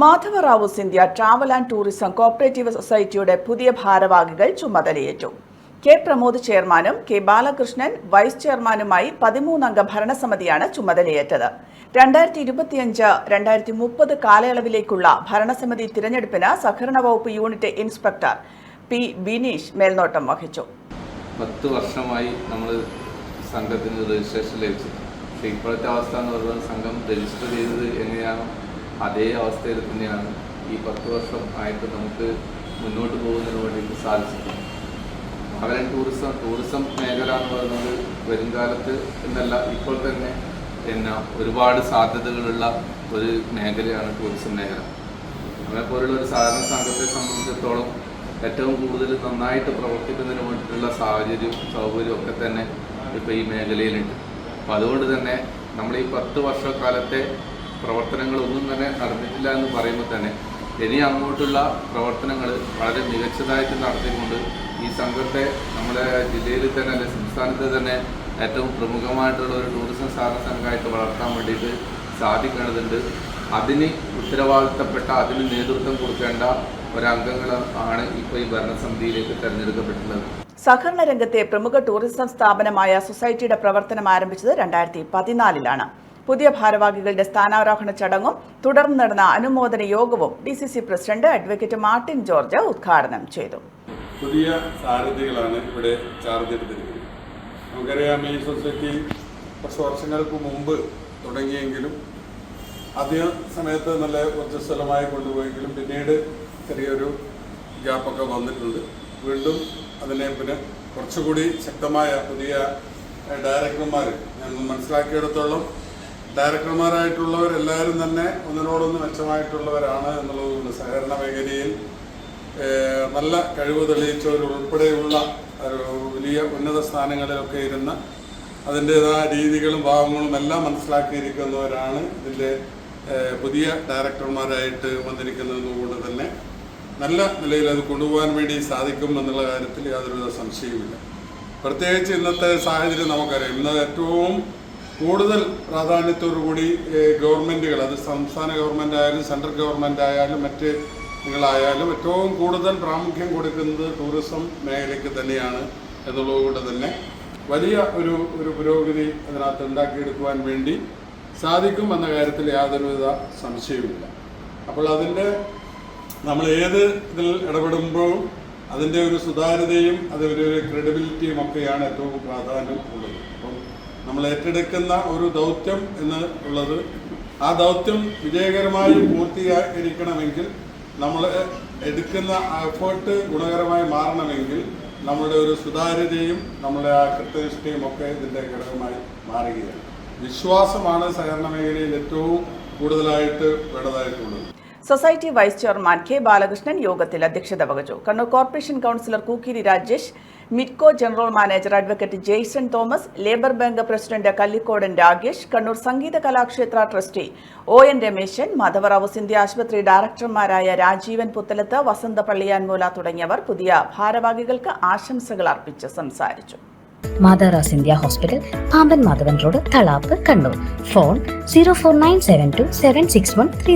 Madhavrao Scindia travel and tourism cooperative സൊസൈറ്റിയുടെ പുതിയ ഭാരവാഹികൾ ചുമതലയേറ്റു. കെ പ്രമോദ് ചെയർമാനും കെ ബാലകൃഷ്ണൻ വൈസ് ചെയർമാനുമായി പതിമൂന്നംഗ ഭരണസമിതിയാണ് ചുമതലയേറ്റത്. രണ്ടായിരത്തി ഇരുപത്തിയഞ്ച് രണ്ടായിരത്തി മുപ്പത് കാലയളവിലേക്കുള്ള ഭരണസമിതി തിരഞ്ഞെടുപ്പിന് സഹകരണ വകുപ്പ് യൂണിറ്റ് ഇൻസ്പെക്ടർ പി ബിനീഷ് മേൽനോട്ടം വഹിച്ചു. പത്ത് വർഷമായി നമ്മൾ സംഘത്തിന് രജിസ്ട്രേഷൻ ലഭിച്ചത് ഇപ്പോഴത്തെ അവസ്ഥ എന്ന് പറയുന്നത് സംഘം രജിസ്റ്റർ ചെയ്തത് എങ്ങനെയാണോ അതേ അവസ്ഥയിൽ തന്നെയാണ് ഈ പത്ത് വർഷം ആയിട്ട് നമുക്ക് മുന്നോട്ട് പോകുന്നതിന് വേണ്ടിയിട്ട് സാധിച്ചിട്ടുണ്ട് മകരൻ ടൂറിസം ടൂറിസം മേഖല എന്ന് പറയുന്നത് വരും കാലത്ത് എന്നല്ല ഇപ്പോൾ തന്നെ എന്ന ഒരുപാട് സാധ്യതകളുള്ള ഒരു മേഖലയാണ് ടൂറിസം മേഖല. നമ്മളെ പോലുള്ള ഒരു സാധാരണ സംഘത്തെ സംബന്ധിച്ചിടത്തോളം ഏറ്റവും കൂടുതൽ നന്നായിട്ട് പ്രവർത്തിക്കുന്നതിന് വേണ്ടിയിട്ടുള്ള സാഹചര്യവും സൗകര്യവും ഒക്കെ തന്നെ ഇപ്പോൾ ഈ മേഖലയിലുണ്ട്. അപ്പോൾ അതുകൊണ്ട് തന്നെ നമ്മൾ ഈ പത്ത് വർഷക്കാലത്തെ പ്രവർത്തനങ്ങളൊന്നും തന്നെ നടന്നിട്ടില്ല എന്ന് പറയുമ്പോൾ തന്നെ ഇനി അങ്ങോട്ടുള്ള പ്രവർത്തനങ്ങൾ വളരെ മികച്ചതായിട്ട് നടത്തിക്കൊണ്ട് ഈ സംഘത്തെ നമ്മുടെ ജില്ലയിൽ തന്നെ അല്ലെ സംസ്ഥാനത്ത് തന്നെ ഏറ്റവും പ്രമുഖമായിട്ടുള്ള ഒരു ടൂറിസം സഹകരണ സംഘമായിട്ട് വളർത്താൻ വേണ്ടിയിട്ട് സാധിക്കേണ്ടതുണ്ട്. അതിന് ഉത്തരവാദിത്തപ്പെട്ട അതിന് നേതൃത്വം കൊടുക്കേണ്ട ഒരംഗങ്ങൾ ആണ് ഇപ്പോൾ ഈ ഭരണസമിതിയിലേക്ക് തിരഞ്ഞെടുക്കപ്പെട്ടുള്ളത് സഹകരണ രംഗത്തെ പ്രമുഖ ടൂറിസം സ്ഥാപനമായ സൊസൈറ്റിയുടെ പ്രവർത്തനം ആരംഭിച്ചത് രണ്ടായിരത്തി പതിനാലിലാണ്. പുതിയ ഭാരവാഹികളുടെ സ്ഥാനാരോഹണ ചടങ്ങും തുടർന്ന് നടന്ന അനുമോദന യോഗവും D C C president advocate Martin George ഉദ്ഘാടനം ചെയ്തു. പുതിയ സാരഥികളാണ് ഇവിടെ ചാർജ് എടുത്തിരിക്കുന്നത് നമുക്കറിയാം ഈ സൊസൈറ്റി കുറച്ച് വർഷങ്ങൾക്ക് മുമ്പ് തുടങ്ങിയെങ്കിലും ആദ്യ സമയത്ത് നല്ല ഊർജസ്വലമായി കൊണ്ടുപോയെങ്കിലും പിന്നീട് ചെറിയൊരു ഗ്യാപ്പൊക്കെ വന്നിട്ടുണ്ട്. വീണ്ടും അതിനെ പിന്നെ കുറച്ചുകൂടി ശക്തമായ പുതിയ ഡയറക്ടർമാർ ഞാൻ മനസ്സിലാക്കിയിടത്തോളം ഡയറക്ടർമാരായിട്ടുള്ളവരെല്ലാവരും തന്നെ ഒന്നിനോടൊന്ന് മെച്ചമായിട്ടുള്ളവരാണ് എന്നുള്ളതുകൊണ്ട് സഹകരണ മേഖലയിൽ നല്ല കഴിവ് തെളിയിച്ചവരുൾപ്പെടെയുള്ള ഒരു വലിയ ഉന്നത സ്ഥാനങ്ങളിലൊക്കെ ഇരുന്ന് അതിന്റെതായ രീതികളും ഭാവങ്ങളും എല്ലാം മനസ്സിലാക്കിയിരിക്കുന്നവരാണ് ഇതിന്റെ പുതിയ ഡയറക്ടർമാരായിട്ട് വന്നിരിക്കുന്നതുകൊണ്ട് തന്നെ നല്ല നിലയിൽ അത് കൊണ്ടുപോകാൻ വേണ്ടി സാധിക്കും എന്നുള്ള കാര്യത്തിൽ യാതൊരുവിധ സംശയവുമില്ല. പ്രത്യേകിച്ച് ഇന്നത്തെ സാഹചര്യം നമുക്കറിയാം. ഇന്ന് ഏറ്റവും കൂടുതൽ പ്രാധാന്യത്തോടുകൂടി ഗവൺമെന്റുകൾ അത് സംസ്ഥാന ഗവൺമെന്റ് ആയാലും സെൻട്രൽ ഗവൺമെന്റ് ആയാലും മറ്റ് ായാലും ഏറ്റവും കൂടുതൽ പ്രാമുഖ്യം കൊടുക്കുന്നത് ടൂറിസം മേഖലയ്ക്ക് തന്നെയാണ് എന്നുള്ളതുകൊണ്ട് തന്നെ വലിയ ഒരു ഒരു പുരോഗതി അതിനകത്ത് ഉണ്ടാക്കിയെടുക്കുവാൻ വേണ്ടി സാധിക്കും എന്ന കാര്യത്തിൽ യാതൊരുവിധ സംശയവുമില്ല. അപ്പോൾ അതിന്റെ നമ്മൾ ഏത് ഇതിൽ ഇടപെടുമ്പോഴും അതിന്റെ ഒരു സുതാര്യതയും അതിന്റെ ഒരു ക്രെഡിബിലിറ്റിയും ഒക്കെയാണ് ഏറ്റവും പ്രാധാന്യം ഉള്ളത്. നമ്മൾ ഏറ്റെടുക്കുന്ന ഒരു ദൗത്യം എന്ന് ഉള്ളത്. ആ ദൗത്യം വിജയകരമായി പൂർത്തീകരിക്കണമെങ്കിൽ നമ്മൾ എടുക്കുന്ന എഫേർട്ട് ഗുണകരമായി മാറണമെങ്കിൽ നമ്മുടെ ഒരു സുതാര്യതയും നമ്മുടെ ആ കൃത്യനിഷ്ഠയും ഒക്കെ ഇതിന്റെ ഘടകമായി മാറുകയാണ്. വിശ്വാസമാണ് സഹകരണ മേഖലയിൽ ഏറ്റവും കൂടുതലായിട്ട് വേണ്ടതായിട്ടുള്ളത്. Society vice chairman K Balakrishnan യോഗത്തിൽ അധ്യക്ഷത വഹിച്ചു. Kannur corporation councillor Kookkiri Rajesh Mitco general manager advocate Jaison Thomas labour bank president Kallikkodan Ragesh Kannur Sangeetha Kalakshetra trustee O N Rameshan Madhavrao Scindia ആശുപത്രി ഡയറക്ടർമാരായ രാജീവൻ പുത്തലത്ത് വസന്ത പള്ളിയാൻമൂല തുടങ്ങിയവർ പുതിയ ഭാരവാഹികൾക്ക് ആശംസകൾ അർപ്പിച്ച് സംസാരിച്ചു. മാതാറാസ് India hospital Pamban Madhavan road Thalap Kannur. Phone zero four nine seven two seven six one three